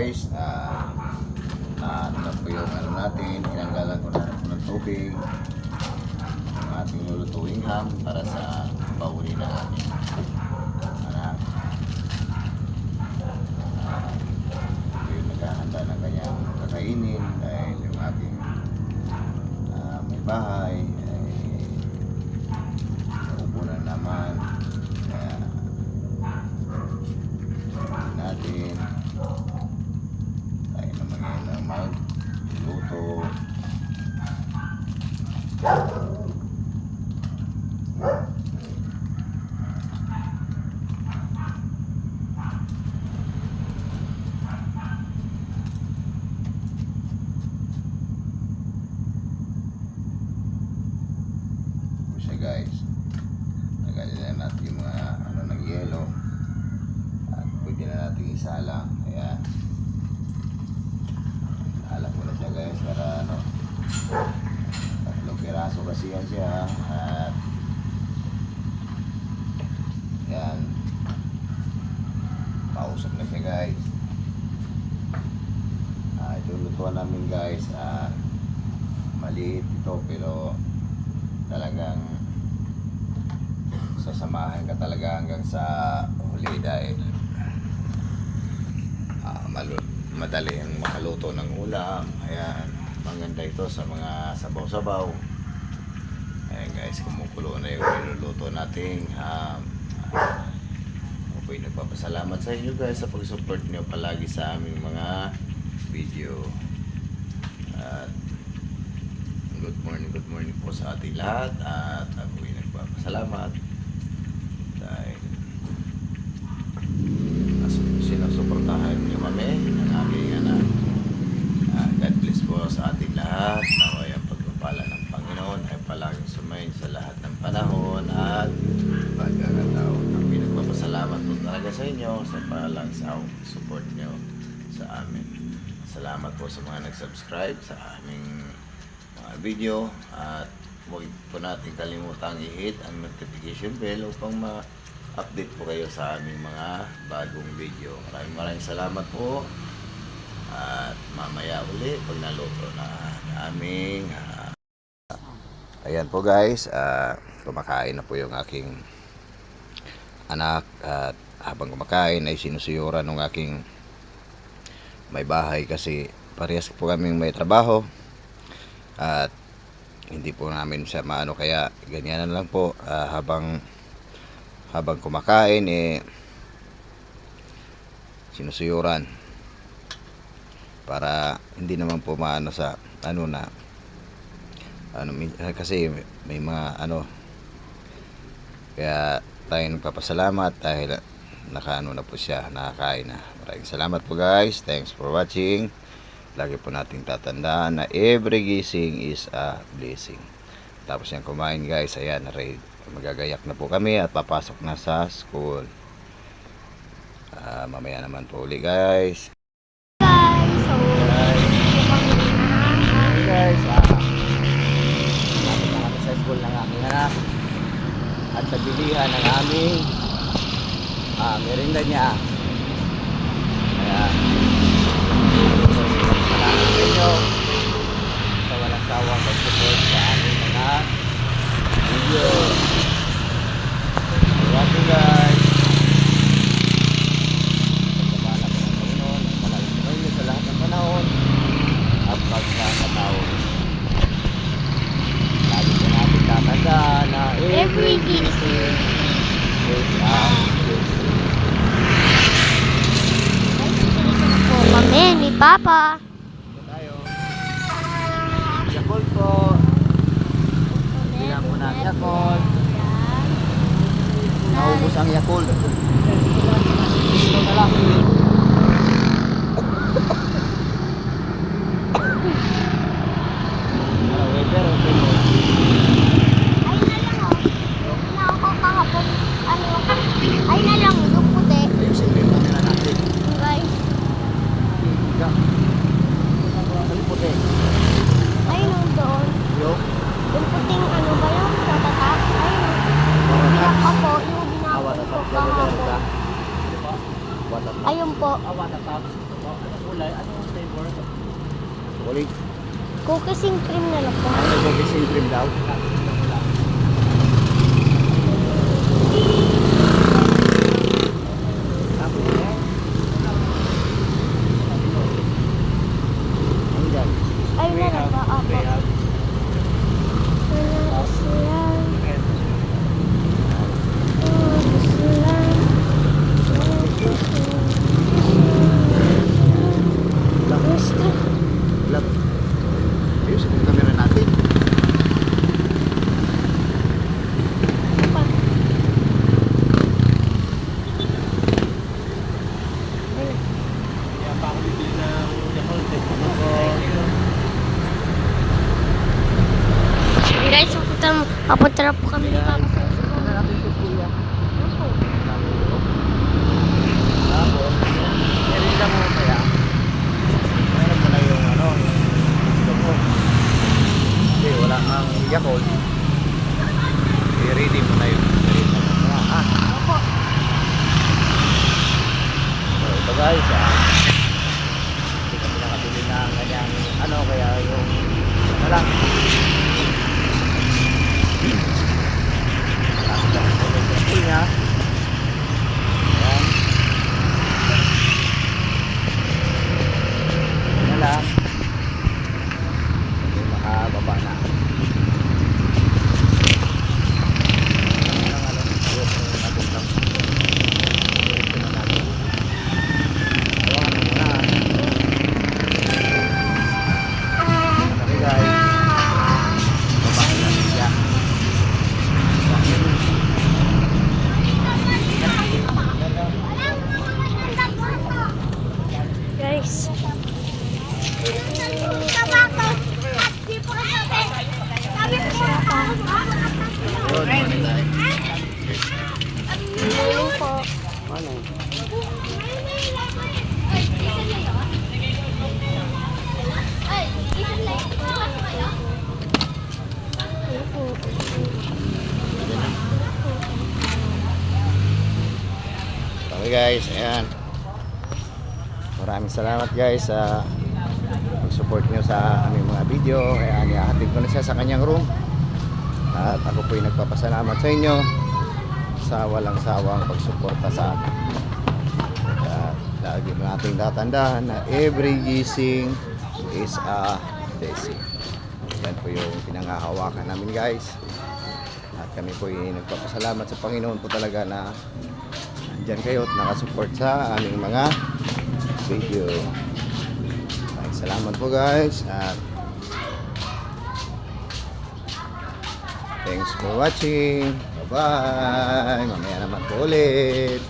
guys. Ah, ano na po yung ano natin. Tinanggalan ko na ng tubig. Ang ating lulutuing ham para sa pauli na natin. Anak. Ah, ito yung kanyang kakainin dahil yung ating ah, may bahay ay naubo na naman. Kaya natin tayo naman ngayon ang magluto po siya guys. Nagalin na natin yung mga ano ng yelo. At pwede na natin isalang ayan. Alam ko na siya guys para ano tatlong piraso kasi yan siya at yan pausap na siya guys. Ah ito lutuan namin guys. Ah maliit ito pero talagang sasamahan ka talaga hanggang sa huli dahil ah, malu- madali ang makaluto ng ulam. Ayan, maganda ito sa mga sabaw-sabaw. Ayan guys, kumukulo na yung niluluto nating ako po'y nagpapasalamat sa inyo guys sa pag-support nyo palagi sa aming mga video. At good morning, good morning po sa ating lahat at ako'y nagpapasalamat nas- sinusuportahan niyo kami ng aming anak. Ah, God bless po sa ating lahat. Naway ang pagpapala ng Panginoon ay palaging sumayin sa lahat ng panahon at pagkakataon. Ang pinagpapasalamat po talaga sa inyo sa palang sa support niyo sa amin. Salamat po sa mga nag-subscribe sa aming mga video at huwag po natin kalimutang i-hit ang notification bell upang ma-update po kayo sa aming mga bagong video. Maraming maraming salamat po. At mamaya uli pag naluto na aming ah, Ayan po guys, ah, kumakain na po yung aking anak. At habang kumakain ay sinusuyuran ng aking may bahay kasi parehas po kaming may trabaho. At hindi po namin siya maano kaya ganyan na lang po ah, habang habang kumakain eh sinusuyuran para hindi naman po maano sa ano na ano ah, kasi may mga ano kaya tayo nagpapasalamat dahil nakaano na po siya nakakain na. Maraming salamat po guys. Thanks for watching lagi po nating tatandaan na every gising is a blessing. Tapos yan kumain guys ayan magagayak na po kami at papasok na sa school. Ah, mamaya naman po uli guys. Guys. Ah, namin na kami sa school ng aking anak. At nabilihan ng aming ah, merinda niya. Kaya, salamat sa walang sawang pag-support sa aming mga video. Thank you guys. Pagkabala ko ng Panginoon, malaking Panginoon sa lahat ng panahon at pagkakataon. Lagi ko natin tatandaan na Every gising is a blessing. Guys, dito na po kami ni Papa. Ito tayo. Yakult po. Bilang mo na ang Yakult. Naubos ang giác hội Okay guys, ayan. Maraming salamat guys sa pag-support nyo sa aming mga video. Kaya niyahatid ko na siya sa kanyang room. At ako po'y nagpapasalamat sa inyo sa walang sawang pagsuporta sa akin. At lagi nating tatandaan na every gising is a blessing. Yan po yung pinangahawakan namin guys. At kami po'y nagpapasalamat sa Panginoon po talaga na nandyan kayo at nakasupport sa aming mga video. Maraming salamat po guys at thanks for watching. Bye-bye. Mamaya naman po ulit.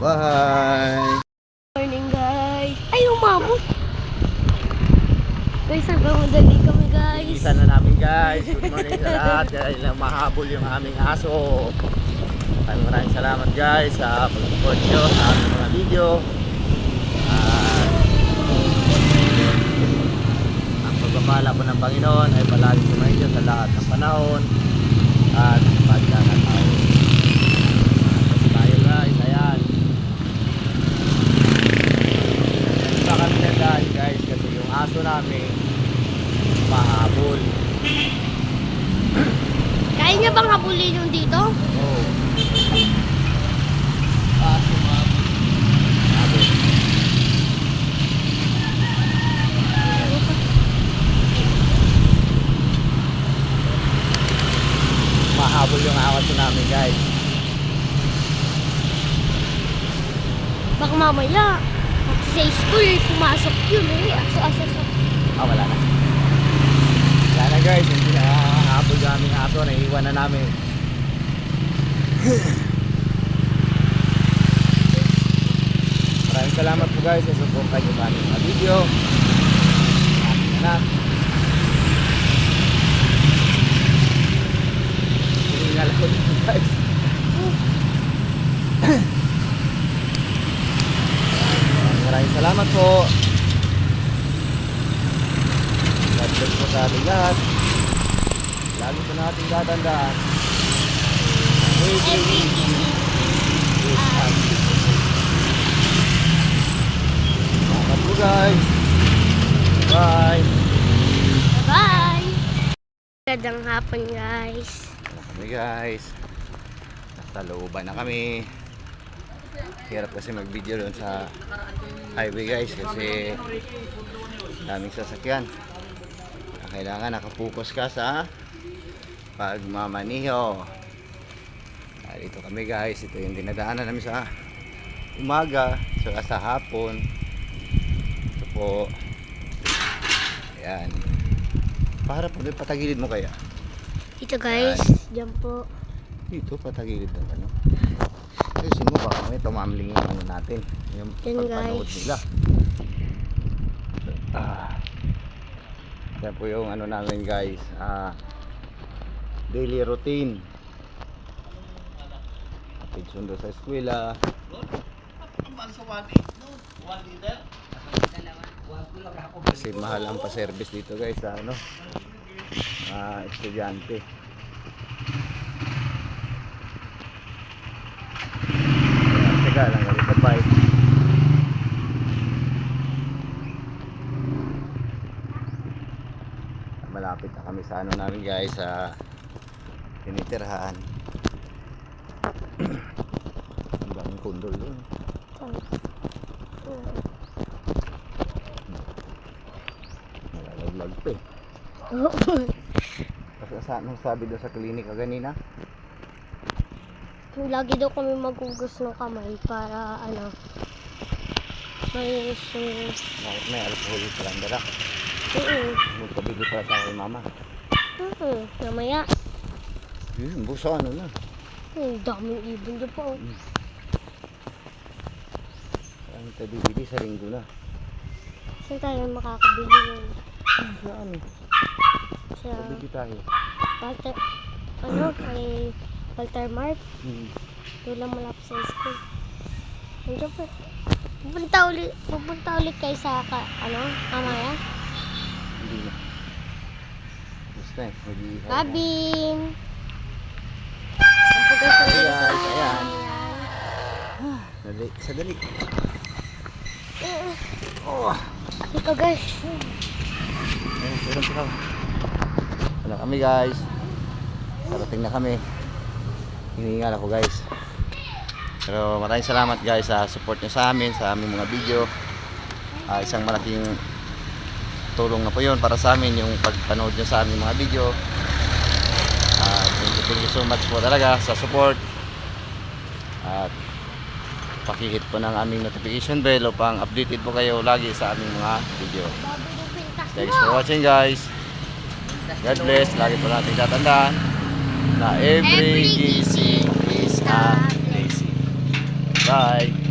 Bye-bye. Morning guys. Ay, umabot. Guys, hanggang madali kami guys. Isa na namin guys. Good morning sa lahat. Dahil na mahabol yung aming aso. Maraming maraming salamat guys sa pag-support nyo sa aming mga video. At ang pagpapala po ng Panginoon ay palagi sumayin sa lahat ng panahon at pagkakataon. Tayo guys, ayan. Iba kami na guys, guys kasi yung aso namin mahabol. Kaya niya bang habulin yung dito? Oh. Aso mahabol. Mahabol. Mahabol yung awas namin guys. Baka mamaya, sa school, pumasok yun eh. Aso, aso, aso. Ah, wala na. Wala na guys, hindi na habol yung aming aso, naiiwan na namin. Maraming salamat po guys sa support nyo sa aming video. Ating anak. Hiningal ako dito guys. Maraming salamat po. God bless po sa ating lahat. Lagi po natin tatandaan. Every Every is a guys. Bye. Bye! Magandang hapon guys. Kami guys. Nasa looban na kami. Hirap kasi mag-video doon sa highway guys kasi daming sasakyan. Kailangan nakapokus ka sa pagmamaniho. Dito kami guys. Ito yung dinadaanan namin sa umaga, saka sa hapon. Ito po. Ayan. Para po, patagilid mo kaya. Ito guys, dyan po. Dito, patagilid ng ano. Kasi mo baka may tumamling yung ano natin. Yung Yan, pagpanood guys. nila. Ah. Yan po yung ano namin guys. Ah, daily routine. Kapit sundo sa eskwela. Kasi mahal ang pa-service dito guys sa ano. Ah, estudyante. Teka lang, galit na bike. Malapit na kami sa ano namin guys sa tinitirhaan. Ang daming kundol doon. Nalalaglag pa eh. Sa anong sabi doon sa klinika kanina? Lagi daw kami magugas ng kamay para ano, may. May, may alcohol sa landara. Oo. Magpabili para sa kay mama. Oo. Namaya. Yun, busa ano na. Ang daming ibon dyan po. Ang tabibili sa linggo na. Saan tayo makakabili nun? Saan? Sa Tabibili tayo. Walter, ano, kay Walter Mart. Hmm. Doon lang malapit sa school. Nandiyan po. Pupunta ulit, pupunta ulit kayo sa, ka, ano, mamaya. Hindi na. Basta. Mag-iihaw. Cabin! Ang pagkakas guys, ayan. Dali, sa dali. Oh, Ito guys. ayun, meron pa Wala kami guys. Sarating na kami. Hiningal ako guys. Pero maraming salamat guys sa support nyo sa amin, sa aming mga video. Ah, isang malaking tulong na po yun para sa amin yung pagpanood nyo sa aming mga video. Ah, thank you, thank you so much po talaga sa support. At pakihit po ng aming notification bell upang updated po kayo lagi sa aming mga video. Thanks for watching guys. God bless. Lagi po natin tatandaan na every Every gising is a blessing. Bye.